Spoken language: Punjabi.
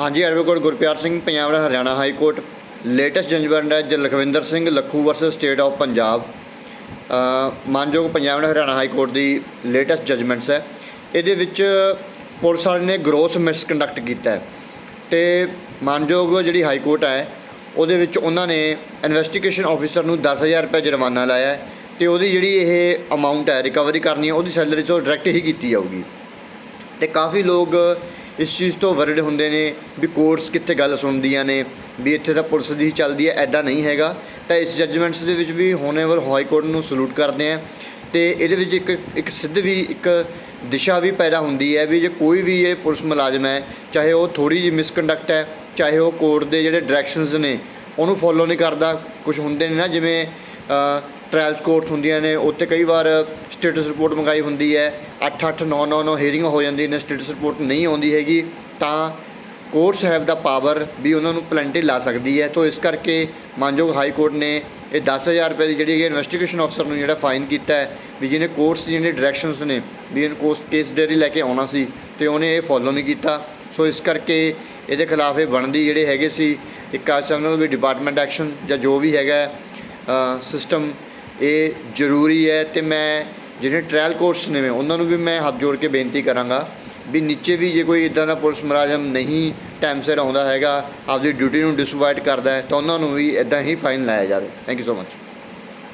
ਹਾਂਜੀ, ਐਡਵੋਕੇਟ ਗੁਰਪਿਆਰ ਸਿੰਘ, ਪੰਜਾਬ ਦਾ Haryana high court. Latest judgment ਹੈ ਜ Lakhwinder Singh, Lakhu versus state of Punjab. ਮਾਨਯੋਗ ਪੰਜਾਬ ਦਾ ਹਰਿਆਣਾ ਹਾਈ ਕੋਰਟ ਦੀ ਲੇਟੈਸਟ ਜਜਮੈਂਟਸ ਹੈ। ਇਹਦੇ ਵਿੱਚ ਪੁਲਿਸ ਵਾਲੇ ਨੇ ਗਰੋਸ ਮਿਸਕੰਡਕਟ ਕੀਤਾ ਹੈ। ਤੇ ਮਾਨਯੋਗ ਜਿਹੜੀ ਹਾਈ ਕੋਰਟ ਹੈ, ਉਹਦੇ ਵਿੱਚ ਉਹਨਾਂ ਨੇ ਇਨਵੈਸਟੀਗੇਸ਼ਨ ਆਫੀਸਰ ਨੂੰ 10000 ਰੁਪਏ ਜੁਰਮਾਨਾ ਲਾਇਆ ਹੈ ਤੇ ਉਹਦੀ ਜਿਹੜੀ ਇਹ ਅਮਾਉਂਟ ਹੈ ਰਿਕਵਰੀ ਕਰਨੀ ਹੈ, ਉਹਦੀ ਸੈਲਰੀ ਤੋਂ ਡਾਇਰੈਕਟ ਹੀ ਕੀਤੀ ਜਾਊਗੀ। ਤੇ ਕਾਫੀ ਲੋਕ ਇਸ ਚੀਜ਼ ਤੋਂ ਵਰਡ ਹੁੰਦੇ ਨੇ ਵੀ ਕੋਰਟਸ ਕਿੱਥੇ ਗੱਲ ਸੁਣਦੀਆਂ ਨੇ, ਵੀ ਇੱਥੇ ਤਾਂ ਪੁਲਿਸ ਦੀ ਚੱਲਦੀ ਹੈ ਐਦਾਂ ਨਹੀਂ ਹੈਗਾ। ਤਾਂ ਇਸ ਜੱਜਮੈਂਟਸ ਦੇ ਵਿੱਚ ਵੀ ਹੋਨੇਵਲ ਹਾਈ ਕੋਰਟ ਨੂੰ ਸਲੂਟ ਕਰਦੇ ਆ ਤੇ ਇਹਦੇ ਵਿੱਚ ਇੱਕ ਇੱਕ ਸਿੱਧ ਵੀ, ਇੱਕ ਦਿਸ਼ਾ ਵੀ ਪੈਦਾ ਹੁੰਦੀ ਹੈ ਵੀ ਜੇ ਕੋਈ ਵੀ ਇਹ ਪੁਲਿਸ ਮੁਲਾਜ਼ਮ ਹੈ, ਚਾਹੇ ਉਹ ਥੋੜੀ ਜਿਹੀ ਮਿਸਕੰਡਕਟ ਹੈ, ਚਾਹੇ ਉਹ ਕੋਰਟ ਦੇ ਜਿਹੜੇ ਡਾਇਰੈਕਸ਼ਨਸ ਨੇ, ਉਹਨੂੰ ਫੋਲੋ ਨਹੀਂ ਕਰਦਾ। ਕੁਝ ਹੁੰਦੇ ਨੇ ਨਾ ਜਿਵੇਂ ਟ੍ਰਾਇਲਸ ਕੋਰਟਸ ਹੁੰਦੀਆਂ ਨੇ, ਉੱਥੇ ਕਈ ਵਾਰ ਸਟੇਟਸ ਰਿਪੋਰਟ ਮੰਗਾਈ ਹੁੰਦੀ ਹੈ। 8 8 9 9 9 ਹੀਅਰਿੰਗ ਹੋ ਜਾਂਦੀ ਨੇ ਸਟੇਟਸ ਰਿਪੋਰਟ ਨਹੀਂ ਆਉਂਦੀ ਹੈਗੀ, ਤਾਂ ਕੋਰਟਸ ਹੈਵ ਦਾ ਪਾਵਰ ਵੀ ਉਹਨਾਂ ਨੂੰ ਪਲੈਂਟੀ ਲਾ ਸਕਦੀ ਹੈ। ਤੋਂ ਇਸ ਕਰਕੇ ਮਾਨਯੋਗ ਹਾਈ ਕੋਰਟ ਨੇ ਇਹ 10000 ਰੁਪਏ ਦੀ ਜਿਹੜੀ ਇਨਵੈਸਟੀਗੇਸ਼ਨ ਅਫਸਰ ਨੂੰ ਜਿਹੜਾ ਫਾਈਨ ਕੀਤਾ ਹੈ, ਵੀ ਜਿਹਨੇ ਕੋਰਟਸ ਦੀ ਜਿਹੜੇ ਡਾਇਰੈਕਸ਼ਨਸ ਨੇ, ਵੀ ਇਹਨੂੰ ਕੋਰਸ ਕੇਸ ਡੇਰੀ ਲੈ ਕੇ ਆਉਣਾ ਸੀ, ਤੇ ਉਹਨੇ ਇਹ ਫੋਲੋ ਨਹੀਂ ਕੀਤਾ। ਸੋ ਇਸ ਕਰਕੇ ਇਹਦੇ ਖਿਲਾਫ ਇਹ ਬਣਦੀ ਜਿਹੜੇ ਹੈਗੇ ਸੀ, ਇੱਕ ਆ ਸਮਝੋ ਵੀ ਡਿਪਾਰਟਮੈਂਟ ਐਕਸ਼ਨ ਜਾਂ ਜੋ ਵੀ ਹੈਗਾ ਸਿਸਟਮ ਇਹ ਜ਼ਰੂਰੀ ਹੈ ਤੇ ਮੈਂ ਜਿਹੜੇ ਟ੍ਰਾਇਲ ਕੋਰਟਸ ਨੇ ਉਹਨਾਂ ਨੂੰ ਵੀ ਮੈਂ ਹੱਥ ਜੋੜ ਕੇ ਬੇਨਤੀ ਕਰਾਂਗਾ ਵੀ ਨੀਚੇ ਵੀ ਜੇ ਕੋਈ ਇਦਾਂ ਦਾ ਪੁਲਿਸ ਮੁਲਾਜ਼ਮ ਨਹੀਂ ਟਾਈਮ ਸਿਰ ਆਉਂਦਾ ਹੈਗਾ, ਆਪਦੀ ਡਿਊਟੀ ਨੂੰ ਡਿਸਵਾਈਡ ਕਰਦਾ ਹੈ, ਤਾਂ ਉਹਨਾਂ ਨੂੰ ਵੀ ਇਦਾਂ ਹੀ ਫਾਈਨ ਲਾਇਆ ਜਾਵੇ। Thank you so much